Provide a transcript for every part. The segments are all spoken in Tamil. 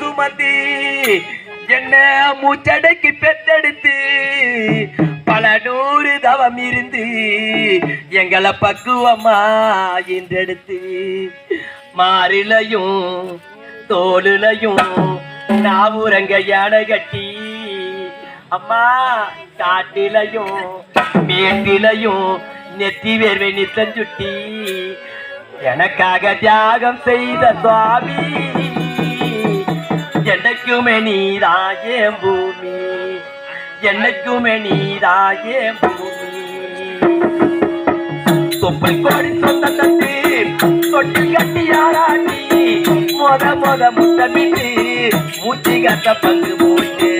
சுமந்தி என்ன மூச்சடைக்கு பெத்தெடுத்து பல நூறு தவம் இருந்து எங்களை பக்குவமா இன்றெடுத்து மாறிலையும் தோலுலையும் நாவூரங்க யானை கட்டி அம்மா காட்டிலையும் மேட்டிலையும் நெத்தி வேர்வை நித்தம் சுட்டி எனக்காக தியாகம் செய்த சுவாமி. என்னைக்குமே நீதாயே பூமி என்னைக்குமே நீதாயே பூமி தொப்புள் கோடி சொந்த தட்டு தொட்டி கட்டி யாராட்டி மொத மொத முத்தமிட்டு மூச்சு கட்ட பங்கு போட்டு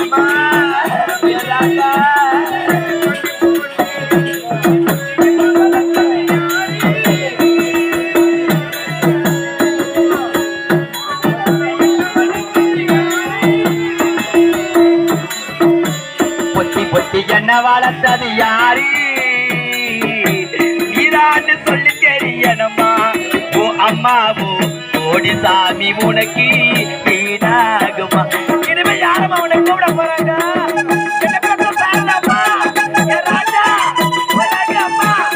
அம்மா ராஜா என்ன வளர்த்தது யாரு? இதான்னு சொல்லி தெரியணுமா? ஓ அம்மாவோ ஓடி சாமி உனக்கு